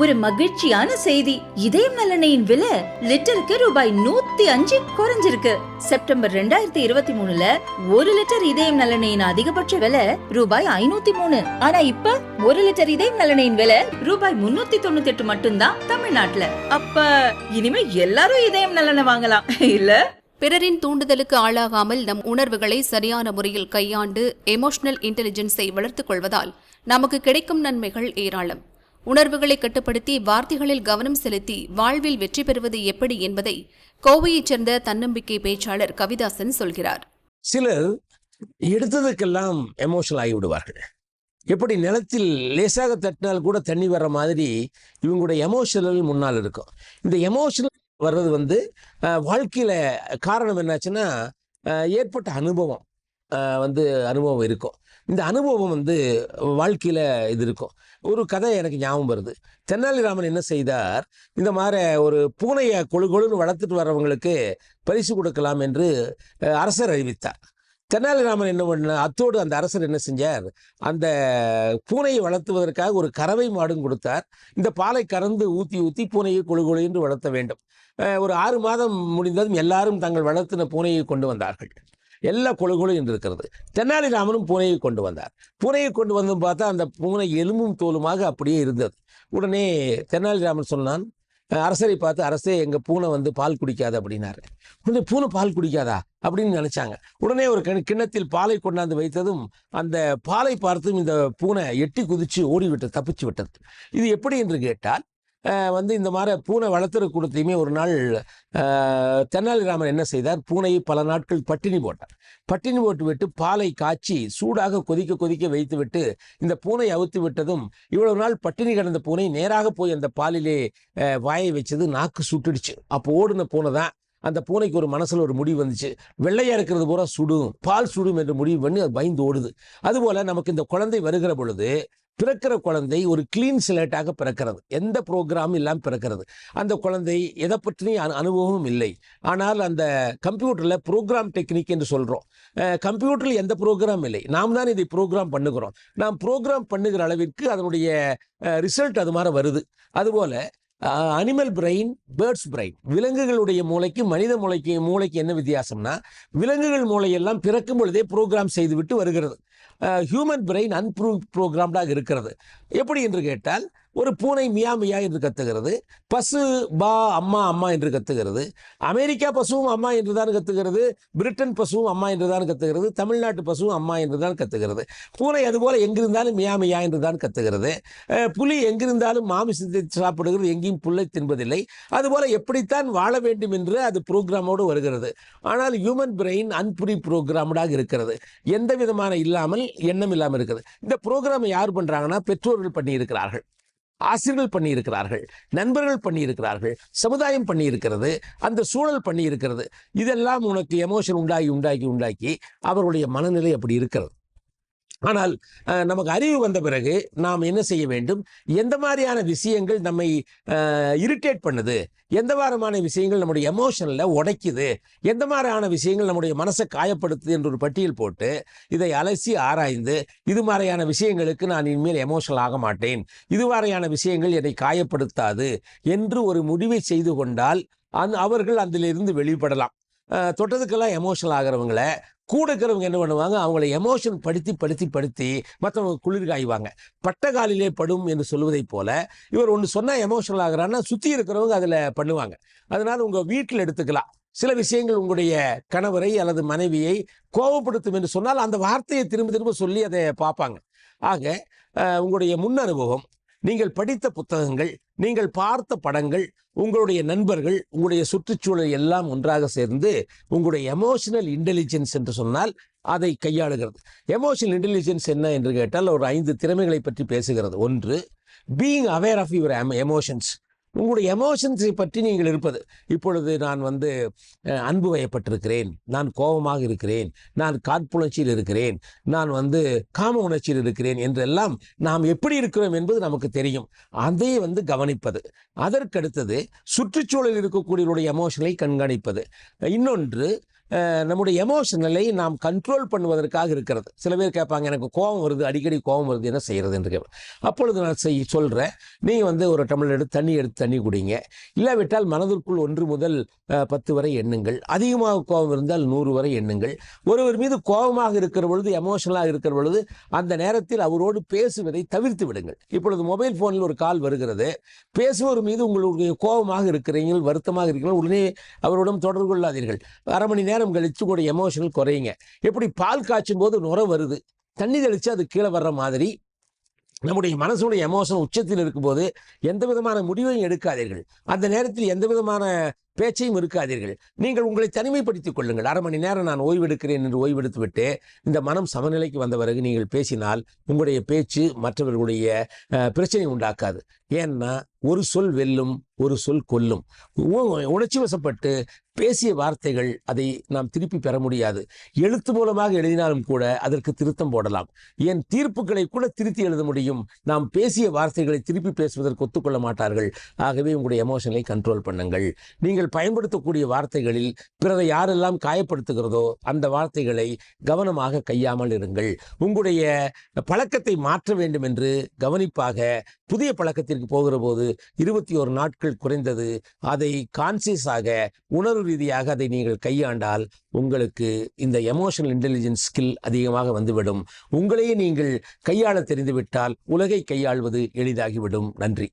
ஒரு மகிழ்ச்சியான செய்தி. இதயம் நலனையின் விலை லிட்டருக்கு ரூபாய் நூத்தி அஞ்சு குறைஞ்சிருக்கு. செப்டம்பர் ரெண்டாயிரத்தி இருபத்தி மூணுல ஒரு லிட்டர் இதயம் நலனையின் அதிகபட்ச விலை ரூபாய் ஐநூத்தி மூணு. ஆனா இப்ப ஒரு லிட்டர் இதயம் நலனையின் விலை ரூபாய் முன்னூத்தி தொண்ணூத்தி எட்டு மட்டும்தான் தமிழ்நாட்டுல. அப்ப இனிமே எல்லாரும் இதயம் நலனை வாங்கலாம். இல்ல? பிறரின் தூண்டுதலுக்கு ஆளாகாமல் நம் உணர்வுகளை சரியான முறையில் கையாண்டு எமோஷனல் இன்டெலிஜென்ஸை வளர்த்துக் கொள்வதால் நமக்கு கிடைக்கும் நன்மைகள் ஏராளம். உணர்வுகளை கட்டுப்படுத்தி வார்த்தைகளில் கவனம் செலுத்தி வாழ்வில் வெற்றி பெறுவது எப்படி என்பதை கோவையைச் சேர்ந்த தன்னம்பிக்கை பேச்சாளர் கவிதாசன் சொல்கிறார். சிலர் எடுத்ததுக்கெல்லாம் எமோஷனல் ஆகி விடுவார்கள். எப்படி நிலத்தில் லேசாக தட்டினால் கூட தண்ணி வர்ற மாதிரி இவங்களுடைய எமோஷனல் முன்னால் இருக்கும். இந்த எமோஷனல் வர்றது வந்து வாழ்க்கையில் வாழ்க்கையில காரணம் என்னாச்சுன்னா ஏற்பட்ட அனுபவம் வந்து அனுபவம் இருக்கும். இந்த அனுபவம் வந்து வாழ்க்கையில் இது இருக்கும். ஒரு கதை எனக்கு ஞாபகம் வருது. தென்னாலிராமன் என்ன செய்தார்? இந்த மாதிரி ஒரு பூனையை கொழு கொழுன்னு வளர்த்துட்டு வர்றவங்களுக்கு பரிசு கொடுக்கலாம் என்று அரசர் அறிவித்தார். தெனாலிராமன் என்ன பண்ண அத்தோடு அந்த அரசர் என்ன செஞ்சார்? அந்த பூனையை வளர்த்துவதற்காக ஒரு கறவை மாடும் கொடுத்தார். இந்த பாலை கறந்து ஊற்றி ஊற்றி பூனையை கொழு கொழு என்று வளர்த்த வேண்டும். ஒரு ஆறு மாதம் முடிந்ததும் எல்லாரும் தங்கள் வளர்த்தின பூனையை கொண்டு வந்தார்கள். எல்லா கொழு கொழு என்று இருக்கிறது தெனாலிராமனும் பூனையை கொண்டு வந்தார். பூனையை கொண்டு வந்தும் பார்த்தா அந்த பூனை எலும்பும் தோலுமாக அப்படியே இருந்தது. உடனே தெனாலிராமன் சொன்னான் அரசரை பார்த்து அரசே எங்கள் பூனை வந்து பால் குடிக்காது அப்படின்னாரு. உடனே பூனை பால் குடிக்காதா? அப்படின்னு நினைச்சாங்க. உடனே ஒரு கிண- கிண்ணத்தில் பாலை கொண்டாந்து வைத்ததும் அந்த பாலை பார்த்தும் இந்த பூனை எட்டி குதிச்சு ஓடி விட்டது தப்பிச்சு விட்டது. இது எப்படி என்று கேட்டால் வந்து இந்த மாதிரி பூனை வளர்த்துற கூடத்தையுமே ஒரு நாள் தெனாலிராமன் என்ன செய்தார்? பூனையை பல நாட்கள் பட்டினி போட்டார். பட்டினி போட்டு விட்டு பாலை காய்ச்சி சூடாக கொதிக்க கொதிக்க வைத்து விட்டு இந்த பூனை அவுத்து விட்டதும் இவ்வளவு நாள் பட்டினி கிடந்த பூனை நேராக போய் அந்த பாலிலே வாயை வச்சது நாக்கு சுட்டுடுச்சு. அப்போ ஓடின பூனை தான். அந்த பூனைக்கு ஒரு மனசில் ஒரு முடிவு வந்துச்சு. வெள்ளையாக இருக்கிறது பூரா சுடும் பால் சுடும் என்று முடிவு பண்ணி அது பயந்து ஓடுது. அதுபோல் நமக்கு இந்த குழந்தை வருகிற பொழுது பிறக்கிற குழந்தை ஒரு கிளீன் சிலேட்டாக பிறக்கிறது. எந்த ப்ரோக்ராமும் இல்லாமல் பிறக்கிறது. அந்த குழந்தை எதை பற்றியும் அனு- அனுபவமும் இல்லை. ஆனால் அந்த கம்ப்யூட்டரில் ப்ரோக்ராம் டெக்னிக் என்று சொல்கிறோம் கம்ப்யூட்டரில் எந்த ப்ரோக்ராம் இல்லை. நாம் தான் இதை ப்ரோக்ராம் பண்ணுகிறோம். நாம் ப்ரோக்ராம் பண்ணுகிற அளவிற்கு அதனுடைய ரிசல்ட் அது மாதிரி வருது. அதுபோல் அனிமல் பிரெயின் பேர்ட்ஸ் பிரெயின் விலங்குகளுடைய மூளைக்கு மனித மூளைக்கு மூளைக்கு என்ன வித்தியாசம்னா விலங்குகள் மூளையெல்லாம் பிறக்கும் பொழுதே ப்ரோக்ராம் செய்துவிட்டு வருகிறது. ஹியூமன் பிரெயின் அன்ப்ரூவ் ப்ரோக்ராம்டாக இருக்கிறது. எப்படி என்று கேட்டால் ஒரு பூனை மியா மியா என்று கத்துகிறது. பசு பா அம்மா அம்மா என்று கத்துகிறது. அமெரிக்கா பசுவும் அம்மா என்று தான் கத்துகிறது. பிரிட்டன் பசுவும் அம்மா என்று தான் கத்துகிறது. தமிழ்நாட்டு பசுவும் அம்மா என்று தான் கத்துகிறது. பூனை அதுபோல் எங்கிருந்தாலும் மியா மியா என்று தான் கத்துகிறது. புலி எங்கிருந்தாலும் மாமிசத்தை சாப்பிடுகிறது. எங்கேயும் புல்லை தின்பதில்லை. அதுபோல் எப்படித்தான் வாழ வேண்டும் என்று அது ப்ரோக்ராமோடு வருகிறது. ஆனால் ஹியூமன் பிரெயின் அன்புரி ப்ரோக்ராம்டாக இருக்கிறது. எந்த விதமான இல்லாமல் எண்ணம் இல்லாமல் இருக்குது இந்த ப்ரோக்ராமை யார் பண்ணுறாங்கன்னா பெற்றோர்கள் பண்ணி இருக்கிறார்கள் ஆசிரியர்கள் பண்ணியிருக்கிறார்கள் நண்பர்கள் பண்ணியிருக்கிறார்கள் சமுதாயம் பண்ணியிருக்கிறது அந்த சூழல் பண்ணியிருக்கிறது. இதெல்லாம் உனக்கு எமோஷன் உண்டாகி உண்டாக்கி உண்டாக்கி அவர்களுடைய மனநிலை அப்படி இருக்கிறது. ஆனால் நமக்கு அறிவு வந்த பிறகு நாம் என்ன செய்ய வேண்டும்? எந்த மாதிரியான விஷயங்கள் நம்மை இரிட்டேட் பண்ணுது? எந்த மாதிரியான விஷயங்கள் நம்முடைய எமோஷனில் உடைக்குது? எந்த மாதிரியான விஷயங்கள் நம்முடைய மனசை காயப்படுத்துது என்று ஒரு பட்டியல் போட்டு இதை அலசி ஆராய்ந்து இது மாதிரியான விஷயங்களுக்கு நான் இனிமேல் எமோஷனல் ஆக மாட்டேன். இது மாதிரியான விஷயங்கள் என்னை காயப்படுத்தாது என்று ஒரு முடிவை செய்து கொண்டால் அந் அவர்கள் அதிலிருந்து வெளிப்படலாம். தொட்டதுக்கெல்லாம் எமோஷனல் ஆகிறவங்கள கூட இருக்கிறவங்க என்ன பண்ணுவாங்க? அவங்கள எமோஷன் படுத்தி படுத்தி படுத்தி மற்றவங்க குளிர் காய்வாங்க. பட்ட காலிலே படும் என்று சொல்வதைப் போல இவர் ஒன்று சொன்னால் எமோஷனல் ஆகிறான்னா சுற்றி இருக்கிறவங்க அதில் பண்ணுவாங்க. அதனால் உங்கள் வீட்டில் எடுத்துக்கலாம். சில விஷயங்கள் உங்களுடைய கணவரை அல்லது மனைவியை கோபப்படுத்தும் என்று சொன்னால் அந்த வார்த்தையை திரும்ப திரும்ப சொல்லி அதை பார்ப்பாங்க. ஆக உங்களுடைய முன் அனுபவம் நீங்கள் படித்த புத்தகங்கள் நீங்கள் பார்த்த படங்கள் உங்களுடைய நண்பர்கள் உங்களுடைய சுற்றுச்சூழல் எல்லாம் ஒன்றாக சேர்ந்து உங்களுடைய எமோஷனல் இன்டெலிஜென்ஸ் என்று சொன்னால் அதை கையாளுகிறது. எமோஷனல் இன்டெலிஜென்ஸ் என்ன என்று கேட்டால் ஒரு ஐந்து திறமைகளை பற்றி பேசுகிறது. ஒன்று being aware of your emotions உங்களுடைய எமோஷன்ஸை பற்றி நீங்கள் இருப்பது. இப்பொழுது நான் வந்து அன்பு வயப்பட்டிருக்கிறேன். நான் கோபமாக இருக்கிறேன். நான் காட்புணர்ச்சியில் இருக்கிறேன். நான் வந்து காம உணர்ச்சியில் இருக்கிறேன் என்றெல்லாம் நாம் எப்படி இருக்கிறோம் என்பது நமக்கு தெரியும். அதை வந்து கவனிப்பது. அதற்கடுத்தது சுற்றுச்சூழலில் இருக்கக்கூடியவருடைய எமோஷனை கண்காணிப்பது. இன்னொன்று நம்முடைய எமோஷனலை நாம் கண்ட்ரோல் பண்ணுவதற்காக இருக்கிறது. சில பேர் கேட்பாங்க எனக்கு கோபம் வருது அடிக்கடி கோபம் வருது என்ன செய்கிறது என்று கேட்பேன் அப்பொழுது நான் செய் சொல்கிறேன் நீங்கள் வந்து ஒரு டம்ளர் எடுத்து தண்ணி எடுத்து தண்ணி குடிங்க. இல்லாவிட்டால் மனதிற்குள் ஒன்று முதல் பத்து வரை எண்ணுங்கள். அதிகமாக கோபம் இருந்தால் நூறு வரை எண்ணுங்கள். ஒருவர் மீது கோபமாக இருக்கிற பொழுது எமோஷனலாக இருக்கிற பொழுது அந்த நேரத்தில் அவரோடு பேசுவதை தவிர்த்து விடுங்கள். இப்பொழுது மொபைல் ஃபோனில் ஒரு கால் வருகிறது. பேசுவோர் மீது உங்களுடைய கோபமாக இருக்கிறீர்கள் வருத்தமாக இருக்கிறீர்கள் உடனே அவருடன் தொடர்பு கொள்ளாதீர்கள். அரை மணி நேரம் கழித்து கூட எமோஷனல் குறையுங்க. எப்படி பால் காய்ச்சும் போது நுர வருது. தண்ணி தெளித்து அது கீழே வர்ற மாதிரி நம்முடைய மனசுடைய எமோஷன் உச்சத்தில் இருக்கும்போது எந்த விதமான முடிவையும் எடுக்காதீர்கள். அந்த நேரத்தில் எந்த விதமான பேச்சையும் இருக்காதீர்கள் நீங்கள் உங்களை தனிமைப்படுத்திக் கொள்ளுங்கள். அரை மணி நேரம் நான் ஓய்வெடுக்கிறேன் என்று ஓய்வெடுத்துவிட்டு இந்த மனம் சமநிலைக்கு வந்த பிறகு நீங்கள் பேசினால் உங்களுடைய பேச்சு மற்றவர்களுடைய பிரச்சனை உண்டாக்காது. ஏன்னா ஒரு சொல் வெல்லும் ஒரு சொல் கொல்லும். உணர்ச்சி வசப்பட்டு பேசிய வார்த்தைகள் அதை நாம் திருப்பி பெற முடியாது. எழுத்து மூலமாக எழுதினாலும் கூட அதற்கு திருத்தம் போடலாம். ஏன் தீர்ப்புகளை கூட திருத்தி எழுத முடியும். நாம் பேசிய வார்த்தைகளை திருப்பி பேசுவதற்கு ஒத்துக்கொள்ள மாட்டார்கள். ஆகவே உங்களுடைய எமோஷனை கண்ட்ரோல் பண்ணுங்கள். நீங்கள் நீங்கள் பயன்படுத்தக்கூடிய வார்த்தைகளில் பிறரை யாரெல்லாம் காயப்படுத்துகிறதோ அந்த வார்த்தைகளை கவனமாக கையாமல் இருங்கள். உங்களுடைய பழக்கத்தை மாற்ற வேண்டும் என்று கவனிப்பாக புதிய பழக்கத்திற்கு போகிற போது இருபத்தி ஒரு நாட்கள் குறைந்தது. அதை கான்சியஸாக உணர்வு ரீதியாக அதை நீங்கள் கையாண்டால் உங்களுக்கு இந்த எமோஷனல் இன்டெலிஜென்ஸ் ஸ்கில் அதிகமாக வந்துவிடும். உங்களையே நீங்கள் கையாள தெரிந்துவிட்டால் உலகை கையாள்வது எளிதாகிவிடும். நன்றி.